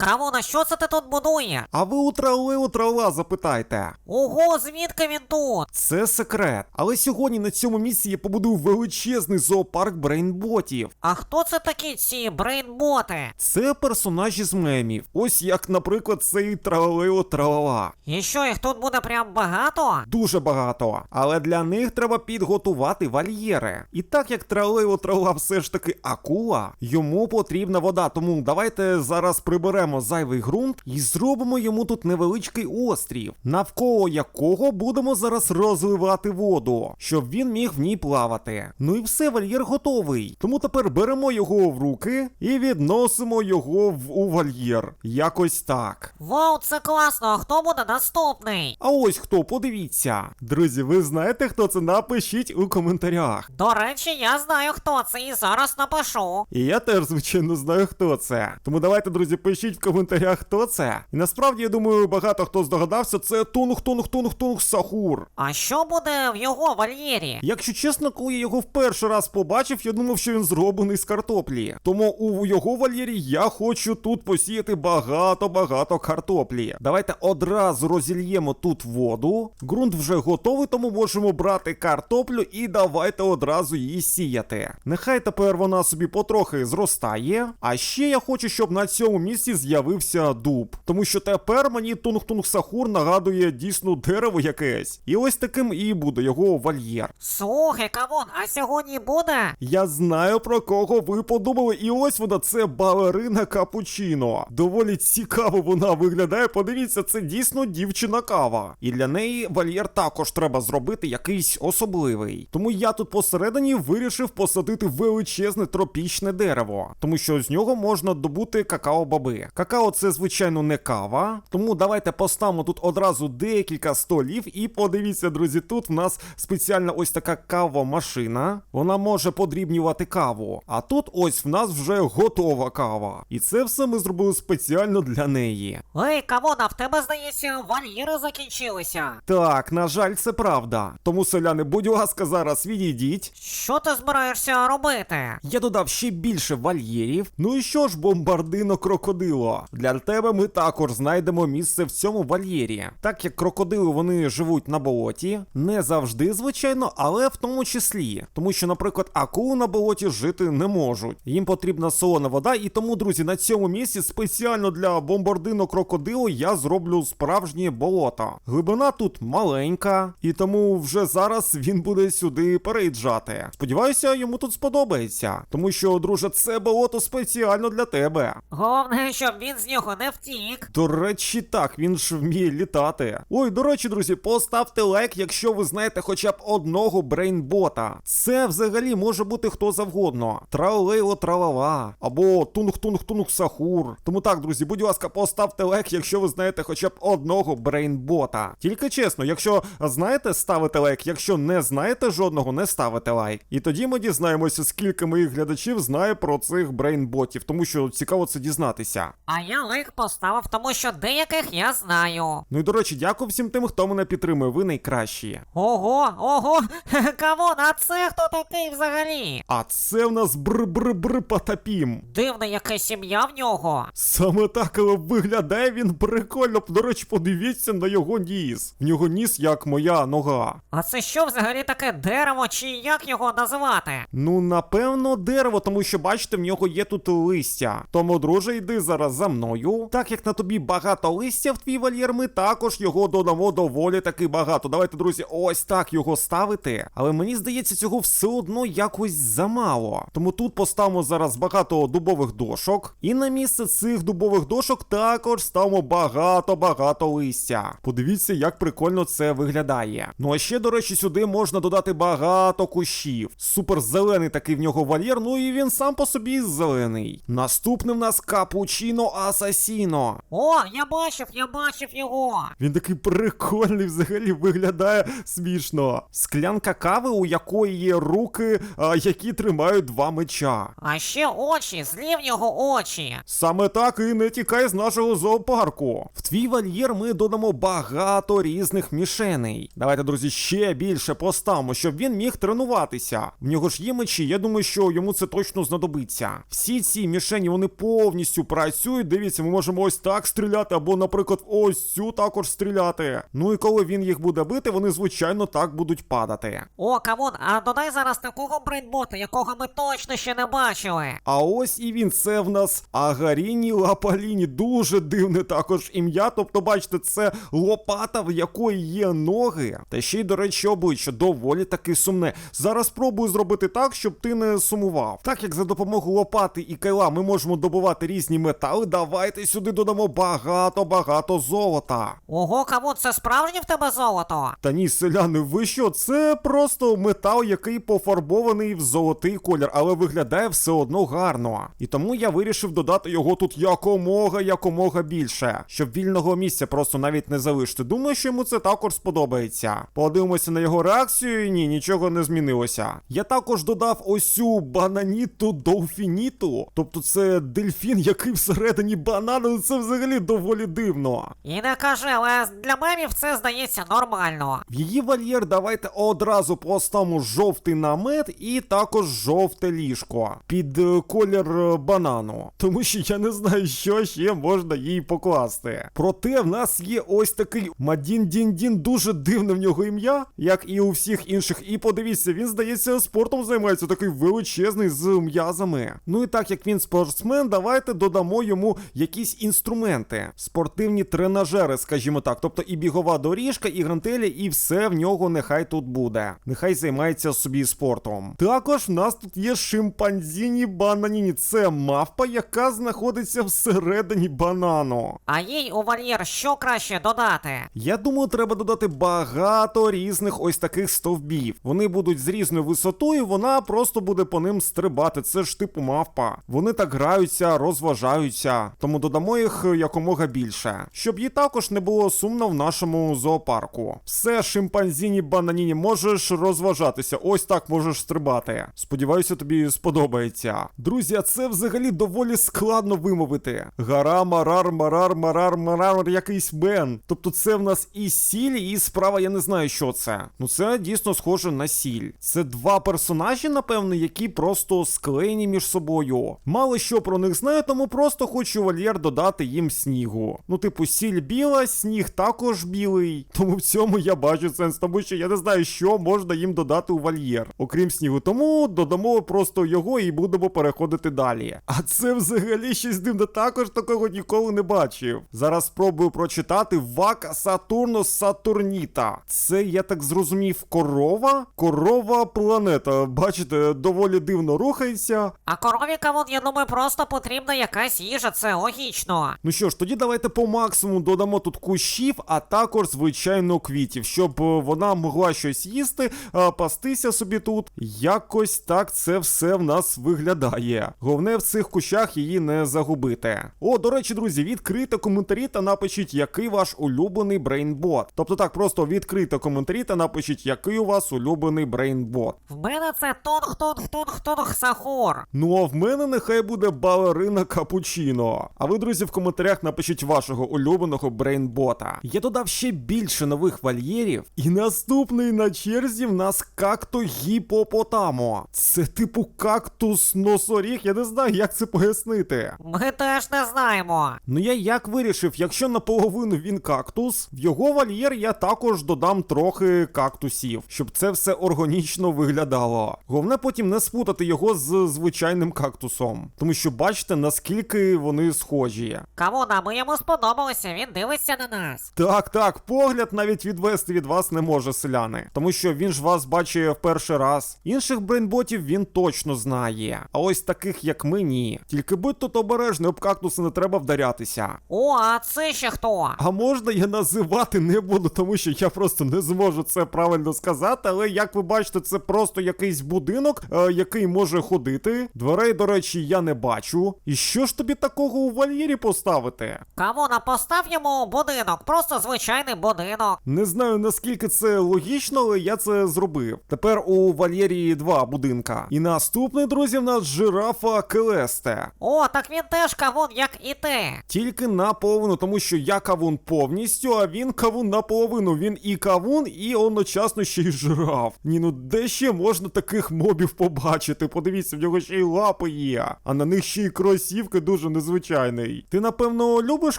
Кавуна, що це ти тут будує? А ви у трали у трала запитайте. Ого, звідки він тут? Це секрет. Але сьогодні на цьому місці я побудую величезний зоопарк брейнботів. А хто це такі ці брейнботи? Це персонажі з мемів. Ось як, наприклад, цей тралео тралала. І що, їх тут буде прям багато? Дуже багато. Але для них треба підготувати вольєри. І так як тралео трала все ж таки акула, йому потрібна вода. Тому давайте зараз приберемо зайвий ґрунт і зробимо йому тут невеличкий острів, навколо якого будемо зараз розливати воду, щоб він міг в ній плавати. Ну і все, вольєр готовий. Тому тепер беремо його в руки і відносимо його в у вольєр. Якось так. Вау, це класно, а хто буде наступний? А ось хто, подивіться. Друзі, ви знаєте, хто це? Напишіть у коментарях. До речі, я знаю, хто це, і зараз напишу. І я теж, звичайно, знаю, хто це. Тому давайте, друзі, пишіть в коментарях, хто це. І насправді, я думаю, багато хто здогадався, це Тунг Тунг Тунг Тунг Сахур. А що буде в його вольєрі? Якщо чесно, коли я його в перший раз побачив, я думав, що він зроблений з картоплі. Тому у його вольєрі я хочу тут посіяти багато-багато картоплі. Давайте одразу розільємо тут воду. Ґрунт вже готовий, тому можемо брати картоплю і давайте одразу її сіяти. Нехай тепер вона собі потрохи зростає. А ще я хочу, щоб на цьому місці з'явився дуб. Тому що тепер мені Тунг-Тунг Сахур нагадує дійсно дерево якесь. І ось таким і буде його вольєр. Слухай, Кавун, а сьогодні буде? Я знаю про кого ви подумали, і ось вона це балерина Капучино. Доволі цікаво вона виглядає. Подивіться, це дійсно дівчина кава. І для неї вольєр також треба зробити якийсь особливий. Тому я тут посередині вирішив посадити величезне тропічне дерево, тому що з нього можна добути какао-баби. Какао це звичайно не кава, тому давайте поставимо тут одразу декілька столів. І подивіться, друзі, тут в нас спеціальна ось така кава-машина. Вона може подрібнювати каву. А тут ось в нас вже готова кава. І це все ми зробили спеціально для неї. Ей, Кавун, а в тебе, здається, вольєри закінчилися. Так, на жаль, це правда. Тому, селяни, будь ласка, зараз відійдіть. Що ти збираєшся робити? Я додав ще більше вольєрів. Ну і що ж, бомбардино крокодило? Для тебе ми також знайдемо місце в цьому вольєрі. Так як крокодили вони живуть на болоті, не завжди, звичайно, але в тому числі. Тому що, наприклад, акули на болоті жити не можуть. Їм потрібна солона вода, і тому, друзі, на цьому місці спеціально для бомбардино крокодилу я зроблю справжнє болото. Глибина тут маленька, і тому вже зараз він буде сюди переїжджати. Сподіваюся, йому тут сподобається, тому що, друже, це болото спеціально для тебе. Головне, щоб він з нього не втік. До речі, так, він ж вміє літати. Ой, до речі, друзі, поставте лайк, якщо ви знаєте хоча б одного брейнбота. Це взагалі може бути хто завгодно. Тралейло тралала або тунг-тунг-тунг сахур. Тому так, друзі, будь ласка, поставте лайк, якщо ви знаєте хоча б одного брейнбота. Тільки чесно, якщо знаєте, ставите лайк, якщо не знаєте жодного, не ставите лайк. І тоді ми дізнаємося, скільки моїх глядачів знає про цих брейнботів, тому що цікаво це дізнатися. А я лайк поставив, тому що деяких я знаю. Ну і до речі, дякую всім тим, хто мене підтримує. Ви найкращі. Ого, ого, Кавун, а це хто такий взагалі? А це в нас бр-бр-бр потапім. Дивна яка сім'я в нього. Саме так, але виглядає він прикольно. До речі, подивіться на його ніс. В нього ніс як моя нога. А це що взагалі таке дерево, чи як його називати? Ну, напевно, дерево, тому що бачите, в нього є тут листя. Тому, друже, йди зараз за мною. Так як на тобі багато листя в твій вольєр, ми також його додамо доволі таки багато. Давайте, друзі, ось так його ставити. Але мені здається, цього все одно якось замало. Тому тут поставимо зараз багато дубових дошок. І на місце цих дубових дошок також ставимо багато-багато листя. Подивіться, як прикольно це виглядає. Ну а ще, до речі, сюди можна додати багато кущів. Супер зелений такий в нього вольєр, ну і він сам по собі зелений. Наступний в нас капучино асасіно. О, я бачив, я бачив його. Він такий прикольний, взагалі виглядає смішно. Склянка кави, у якої є руки, а, які тримають два меча. А ще очі, злі в нього очі. Саме так і не тікай з нашого зоопарку. В твій вольєр ми додамо багато різних мішеней. Давайте, друзі, ще більше поставимо, щоб він міг тренуватися. В нього ж є мечі, я думаю, що йому це точно знадобиться. Всі ці мішені вони повністю працюють. Працюють. Дивіться, ми можемо ось так стріляти, або, наприклад, ось цю також стріляти. Ну і коли він їх буде бити, вони звичайно так будуть падати. О, камон, а додай зараз такого брейнбота, якого ми точно ще не бачили. А ось і він, це в нас Агаріні Лапаліні. Дуже дивне також ім'я. Тобто, бачите, це лопата, в якої є ноги. Та ще й, до речі, обличчя доволі таки сумне. Зараз спробую зробити так, щоб ти не сумував. Так як за допомогою лопати і кайла ми можемо добувати різні метали, давайте сюди додамо багато-багато золота. Ого, камон, це справжнє в тебе золото? Та ні, селяни, ви що? Це просто метал, який пофарбований в золотий колір, але виглядає все одно гарно. І тому я вирішив додати його тут якомога, якомога більше, щоб вільного місця просто навіть не залишити. Думаю, що йому це також сподобається. Подивимося на його реакцію. і Ні, нічого не змінилося. Я також додав ось цю бананіту довфініту. Тобто це дельфін, який всередині банану. Це взагалі доволі дивно. І не кажи, але для мемів це здається нормально. В її вольєр давайте одразу поставимо жовтий намет і також жовте ліжко під е, колір е, банану. Тому що я не знаю, що ще можна їй покласти. Проте в нас є ось такий Мадін Дін дуже дивне в нього ім'я, як і у всіх інших. І подивіться, він здається спортом займається такий величезний з м'язами. Ну і так як він спортсмен, давайте додамо йому якісь інструменти, спортивні тренажери, скажімо так. Тобто і бігова доріжка, і гантелі, і все в нього нехай тут буде. Нехай займається собі спортом. Також в нас тут є шимпанзіні бананіні. Це мавпа, яка знаходиться всередині банану. А їй у вольєр що краще додати? Я думаю, треба додати багато різних ось таких стовбів. Вони будуть з різною висотою, вона просто буде по ним стрибати. Це ж типу мавпа. Вони так граються, розважаються. Тому додамо їх якомога більше, щоб їй також не було сумно в нашому зоопарку. Все, шимпанзіні бананіні, можеш розважатися. Ось так можеш стрибати. Сподіваюся, тобі сподобається. Друзі, це взагалі доволі складно вимовити. Гара, марар, марар, марар, марар, якийсь бен. Тобто це в нас і сіль, і справа, я не знаю, що це. Ну це дійсно схоже на сіль. Це два персонажі, напевно, які просто склеєні між собою. Мало що про них знаю, тому просто хочу вольєр додати їм снігу. Ну, типу, сіль біла, сніг також білий. Тому в цьому я бачу сенс, тому що я не знаю, що можна їм додати у вольєр, окрім снігу. Тому додамо просто його і будемо переходити далі. А це взагалі щось дивне, також такого ніколи не бачив. Зараз спробую прочитати Вака Сатурнус Сатурніта. Це, я так зрозумів, корова? Корова планета. Бачите, доволі дивно рухається. А корові камон, я думаю, просто потрібна якась їжа, це логічно. Ну що ж, тоді давайте по максимуму додамо тут кущів, а також, звичайно, квітів, щоб е, вона могла щось їсти, а, пастися собі тут. Якось так це все в нас виглядає. Головне в цих кущах її не загубити. О, до речі, друзі, відкрийте коментарі та напишіть, який ваш улюблений брейнбот. Тобто так, просто відкрийте коментарі та напишіть, який у вас улюблений брейнбот. В мене це тонг-тонг-тонг-тонг сахур. Ну а в мене нехай буде балерина капучино. А ви, друзі, в коментарях напишіть вашого улюбленого брейнбота. Я додав ще більше нових вольєрів. І наступний на черзі в нас както гіпопотамо. Це типу кактус носоріг. Я не знаю, як це пояснити. Ми теж не знаємо. Ну я як вирішив, якщо наполовину він кактус, в його вольєр я також додам трохи кактусів, щоб це все органічно виглядало. Головне потім не спутати його з звичайним кактусом, тому що бачите, наскільки вони схожі. Камон, а ми йому сподобалося, він дивиться на нас. Так, так, погляд навіть відвести від вас не може селяни, тому що він ж вас бачить в перший раз. Інших брейнботів він точно знає. А ось таких, як ми, ні. Тільки будь тут обережний, об кактуси не треба вдарятися. О, а це ще хто? А можна я називати не буду, тому що я просто не зможу це правильно сказати. Але як ви бачите, це просто якийсь будинок, е, який може ходити. Дверей, до речі, я не бачу. І що ж тобі такого у вольєрі поставити? Камон, а постав йому будинок, просто звичайний будинок. Не знаю наскільки це логічно, але я це зробив. Тепер у вольєрі два будинка. І наступний, друзі, в нас жирафа Келесте. О, так він теж кавун, як і ти. Тільки наполовину, тому що я кавун повністю, а він кавун наполовину. Він і кавун, і одночасно ще й жираф. Ні, ну де ще можна таких мобів побачити? Подивіться, в нього ще й лапи є, а на них ще й кросівки дуже незвичайний. Ти, напевно, любиш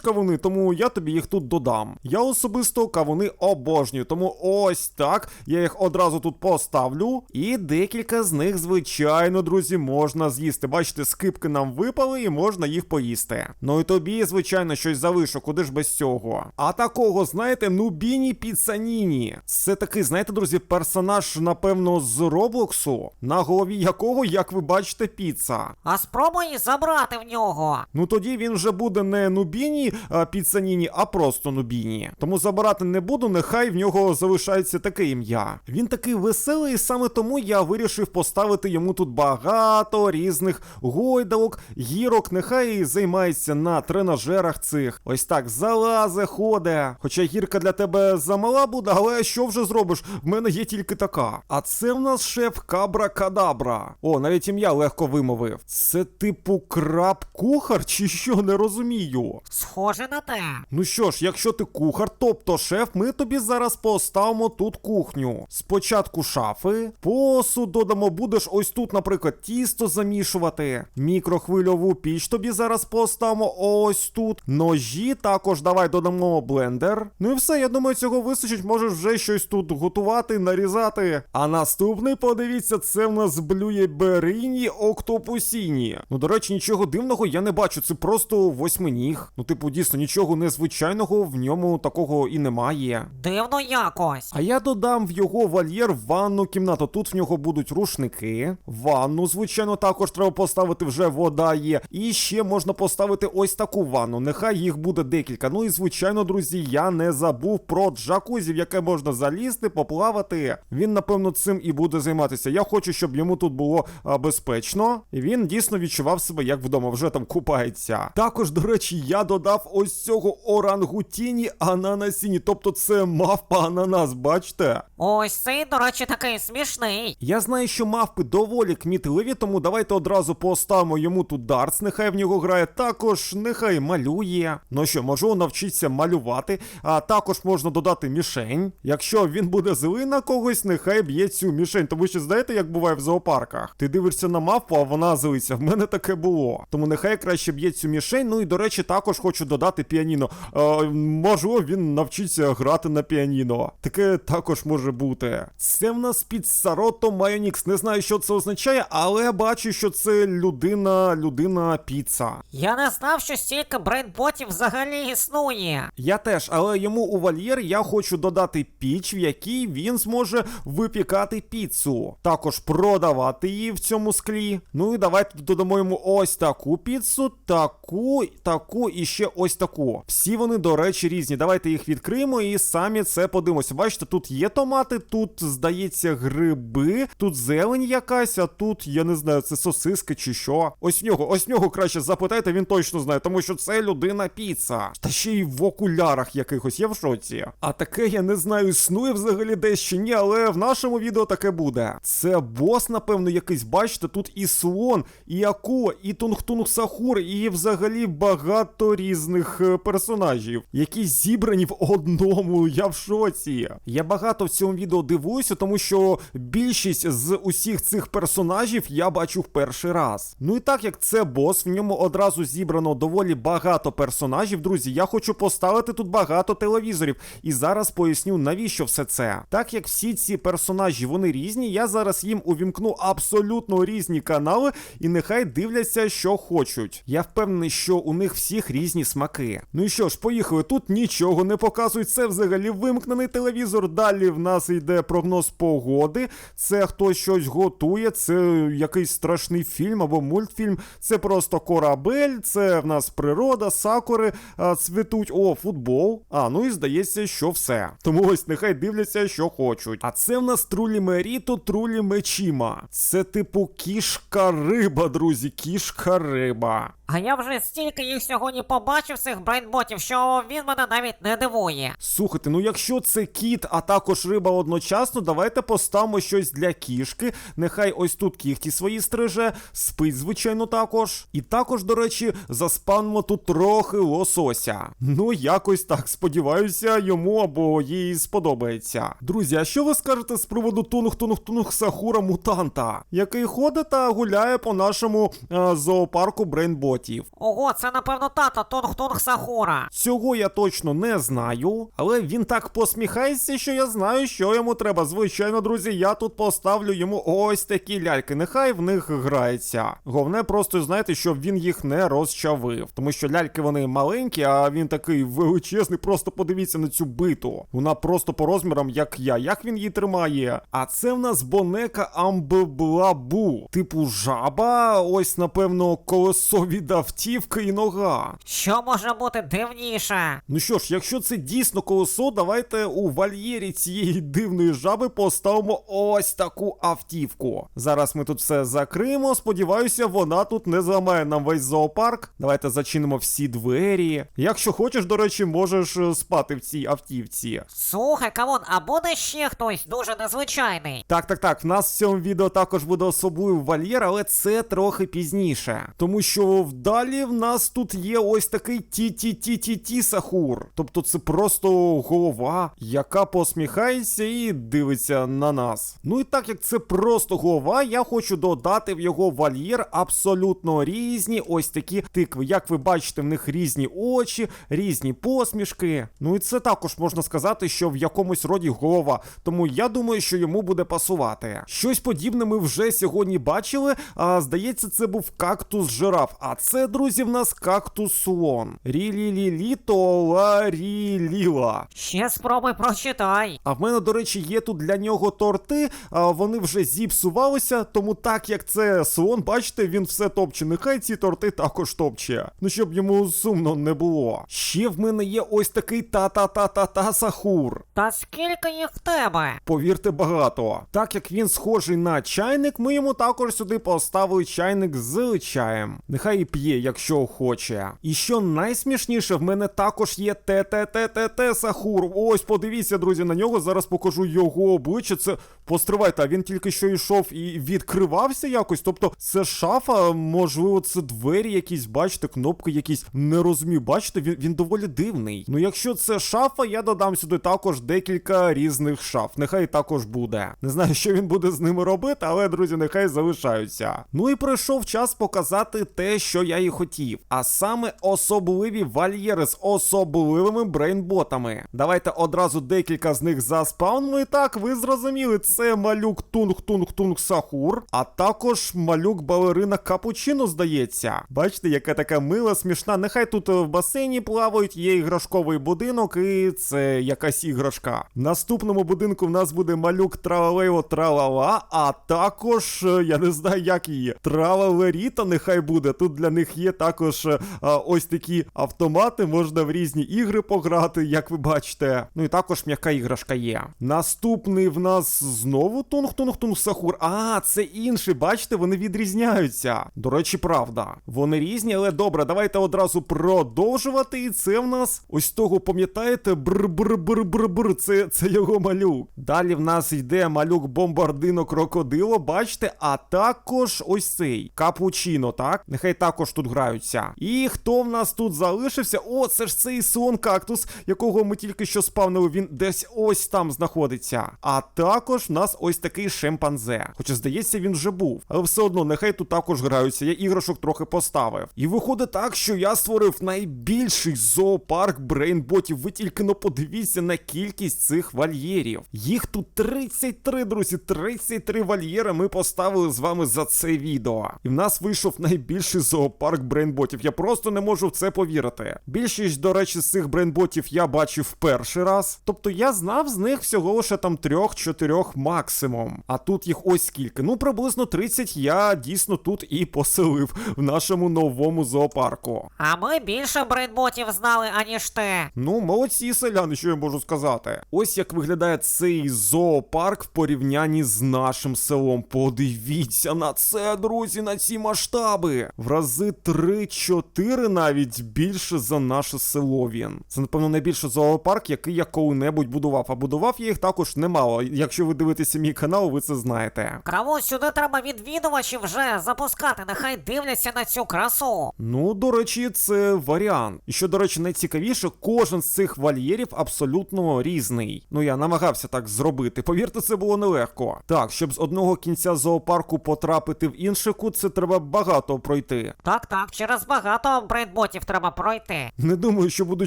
кавуни, тому я тобі їх тут додам. Я особисто кавуни обожнюю, тому ось так. Я їх одразу тут поставлю. І декілька з них, звичайно, друзі, можна з'їсти. Бачите, скипки нам випали і можна їх поїсти. Ну і тобі, звичайно, щось залишу, куди ж без цього. А такого, знаєте, Нубіні Піцаніні. Це такий, знаєте, друзі, персонаж, напевно, з Роблоксу, на голові якого, як ви бачите, піца. А спробуй забрати в нього. Ну тоді він вже буде не Нубіні Піцаніні, а просто Нубіні. Тому забирати не буду, нехай в нього залишається таке ім'я. Він такий веселий, і саме тому я вирішив поставити йому тут багато різних гойдалок, гірок. Нехай займається на тренажерах цих. Ось так залазе, ходе. Хоча гірка для тебе замала буде, але що вже зробиш? В мене є тільки така. А це в нас шеф Кабра Кадабра. О, навіть ім'я легко вимовив. Це типу краб кухар чи що не розумію. Схоже на те. Ну що ж, якщо ти кухар, тобто шеф, ми тобі зараз поставимо тут кухню. Спочатку шафи, посуд додамо, будеш ось тут, наприклад, тісто замішувати. Мікрохвильову піч тобі зараз поставимо ось тут. Ножі також давай додамо блендер. Ну і все, я думаю, цього вистачить, можеш вже щось тут готувати, нарізати. А наступний, подивіться, це в нас блює берині октопусіні. Ну, до речі, нічого дивного я не бачу, це просто восьминіг. Ну, типу, дійсно, нічого незвичайного в ньому такого і немає. Дивно якось. А я додам в його вольєр ванну кімнату. Тут в нього будуть рушники. Ванну, звичайно, також треба поставити вже вода є. І ще можна поставити ось таку ванну. Нехай їх буде декілька. Ну і звичайно, друзі, я не забув про джакузі, в яке можна залізти, поплавати. Він, напевно, цим і буде займатися. Я хочу, щоб йому тут було а, безпечно. І він дійсно відчував себе як вдома, вже там купається. Також, до речі, я додав ось цього орангутіні ананасіні. Тобто це мавпа ананас, бачите? Ось цей, до речі, такий смішний. Я знаю, що мавпи доволі кмітливі, тому давайте одразу поставимо йому тут дартс, нехай в нього грає. Також нехай малює. Ну що, можу навчитися малювати, а також можна додати мішень. Якщо він буде злий на когось, нехай б'є цю мішень. Тому що знаєте, як буває в зоопарках? Ти дивишся на мавпу, а вона злиться. В мене таке було. Тому нехай краще б'є цю мішень. Ну і до речі, також хочу додати піаніно. Е, можливо, він навчиться грати на піаніно. Таке також може бути. Це в нас під Сарото Майонікс. Не знаю, що це означає, але бачу, що це людина, людина піца. Я не знав, що стільки брейнботів взагалі існує. Я теж, але йому у вольєр я хочу додати піч, в якій він зможе випікати піцу. Також продавати її в цьому склі. Ну і давайте додамо йому ось таку піцу, таку, таку і ще ось таку. Всі вони, до речі, різні. Давайте їх відкриємо і самі це подивимося. Бачите, тут є томати, тут, здається, гриби, тут зелень якась, а тут, я не знаю, це сосиски чи що. Ось в нього, ось в нього краще запитайте, він точно знає, тому що це людина піца. Та ще й в окулярах якихось, я в шоці. А таке я не знаю, існує взагалі десь чи ні, але в нашому відео таке буде. Це бос, напевно, якийсь, бачите, тут і слон, і акула, і Тунгтунг Сахур, і взагалі багато різних е, персонажів, які зібрані в одному. Я в шоці. Я багато в цьому відео дивуюся, тому що більшість з усіх цих персонажів я бачу в перший раз. Ну і так як це бос, в ньому одразу зібрано доволі багато персонажів. Друзі, я хочу поставити тут багато телевізорів. І зараз поясню, навіщо все це. Так як всі ці персонажі вони різні, я зараз їм увімкну абсолютно різні канали, і нехай дивляться, що хочуть. Я впевнений, що у них всіх різні смаки. Ну і що ж, поїхали. Тут нічого не показують. Це взагалі вимкнений телевізор. Далі в нас йде прогноз погоди. Це хтось щось готує, це якийсь страшний фільм або мультфільм. Це просто корабель, це в нас природа, сакури а, цвітуть. О, футбол. А, ну і здається, що все. Тому ось нехай дивляться, що хочуть. А це в нас трулі меріто, трулі мечіма. Це типу кішка риба, друзі, кішка риба. А я вже стільки їх сьогодні побачив, цих брейнботів, що він мене навіть не дивує. Слухайте, ну якщо це кіт, а також риба одночасно, давайте поставимо щось для кішки. Нехай ось тут кіхті свої стриже, спить, звичайно, також. І також, до речі, заспанимо тут трохи лосося. Ну, якось так, сподіваюся, йому або їй сподобається. Друзі, а що ви скажете з приводу тунух тунух тунух сахура мутанта, який ходить та гуляє по нашому е, зоопарку Брейнботів? Брейнботів. Ого, це напевно тато Тонг-Тонг Сахура. Цього я точно не знаю, але він так посміхається, що я знаю, що йому треба. Звичайно, друзі, я тут поставлю йому ось такі ляльки. Нехай в них грається. Головне, просто знаєте, щоб він їх не розчавив. Тому що ляльки вони маленькі, а він такий величезний. Просто подивіться на цю биту. Вона просто по розмірам, як я. Як він її тримає? А це в нас бонека Амблабу. Типу жаба, ось, напевно, колесо від автівки і нога. Що може бути дивніше? Ну що ж, якщо це дійсно колесо, давайте у вольєрі цієї дивної жаби поставимо ось таку автівку. Зараз ми тут все закриємо. Сподіваюся, вона тут не зламає нам весь зоопарк. Давайте зачинимо всі двері. Якщо хочеш, до речі, можеш е, спати в цій автівці. Слухай, камон, а буде ще хтось дуже незвичайний. Так, так, так. В нас в цьому відео також буде особливий вольєр, але це трохи пізніше. Тому що вдалі в нас тут є ось такий ті-ті-ті-ті-ті сахур. Тобто це просто голова, яка посміхається і дивиться на нас. Ну і так як це просто голова, я хочу додати в його вольєр абсолютно різні ось такі тикви. Як ви бачите, в них різні очі, різні посмішки. Ну і це також можна сказати, що в якомусь роді голова. Тому я думаю, що йому буде пасувати. Щось подібне ми вже сьогодні бачили. А здається, це був кактус жираф. А це, друзі, в нас кактус слон. Рілі-лі-лі, то ла-рі-ліла. Ще спробуй прочитай. А в мене, до речі, є тут для нього торти, а вони вже зіпсувалися, тому так як це слон, бачите, він все топче. Нехай ці торти також топче. Ну щоб йому сумно не було. Ще в мене є ось такий та-та-та-та-та сахур. Та скільки їх в тебе? Повірте, багато. Так як він схожий на чайник, ми йому також сюди поставили чайник з чаєм. Нехай і п'є, якщо хоче. І що найсмішніше, в мене також є те-те-те-те-те сахур. Ось, подивіться, друзі, на нього. Зараз покажу його обличчя. Це постривайте, а він тільки що йшов і відкривався якось. Тобто, це шафа, можливо, це двері якісь, бачите, кнопки якісь. Не розумію, бачите, він, він доволі дивний. Ну, якщо це шафа, я додам сюди також декілька різних шаф. Нехай також буде. Не знаю, що він буде з ними робити, але друзі, нехай залишаються. Ну і прийшов час показати те, що я і хотів. А саме особливі вольєри з особливими брейнботами. Давайте одразу декілька з них заспавнимо. І так, ви зрозуміли, це малюк Тунг-Тунг-Тунг Сахур, а також малюк балерина Капучино, здається. Бачите, яка така мила, смішна. Нехай тут е, в басейні плавають, є іграшковий будинок, і це якась іграшка. В наступному будинку в нас буде малюк Тралалео Тралала, а також, е, я не знаю, як її, Тралалеріта нехай буде. Тут для них є також е, а, ось такі автомати, можна в різні ігри пограти, як ви бачите. Ну і також м'яка іграшка є. Наступний в нас знову Тунг-Тунг-Тунг Сахур. А, це інший, бачите, вони відрізняються. До речі, правда. Вони різні, але добре, давайте одразу продовжувати. І це в нас ось того, пам'ятаєте, бр-бр-бр-бр-бр. Це, це його малюк. Далі в нас йде малюк бомбардино крокодило, бачите, а також ось цей капучино, так? Нехай також тут граються. І хто в нас тут залишився? О, це ж цей слон кактус, якого ми тільки що спавнили. Він десь ось там знаходиться. А також в нас ось такий шимпанзе. Хоча, здається, він вже був. Але все одно, нехай тут також граються. Я іграшок трохи поставив. І виходить так, що я створив найбільший зоопарк брейнботів. Ви тільки но подивіться на кількість цих вольєрів. Їх тут 33, друзі, 33 вольєри ми поставили з вами за це відео. І в нас вийшов найбільший зоопарк брейнботів. Я просто не можу в це повірити. Більшість, до речі, з цих брейнботів я бачив перший раз. Тобто я знав з них всього лише там трьох-чотирьох максимум. А тут їх ось скільки. Ну, приблизно 30 я дійсно тут і поселив в нашому новому зоопарку. А ми більше брейнботів знали, аніж ти. Ну, молодці селяни, що я можу сказати. Ось як виглядає цей зоопарк в порівнянні з нашим селом. Подивіться на це, друзі, на ці масштаби. В рази 3-4 навіть більше за наше село він. Це, напевно, найбільший зоопарк, який я коли-небудь будував. А будував я їх також немало. Якщо ви дивитеся мій канал, ви це знаєте. Краву сюди треба відвідувачів вже запускати, нехай дивляться на цю красу. Ну, до речі, це варіант. І що, до речі, найцікавіше, кожен з цих вольєрів абсолютно різний. Ну, я намагався так зробити. Повірте, це було нелегко. Так, щоб з одного кінця зоопарку потрапити в інший кут, це треба багато пройти. Так, так, через багато брейнботів треба пройти. Не думаю, що буду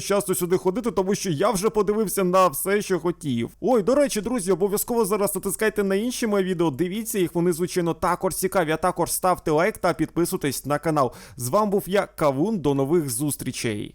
часто сюди ходити, тому що я вже подивився на все, що хотів. Ой, до речі, друзі, обов'язково зараз натискайте на інші мої відео. Дивіться їх, вони звичайно також цікаві. А також ставте лайк та підписуйтесь на канал. З вами був я, Кавун. До нових зустрічей.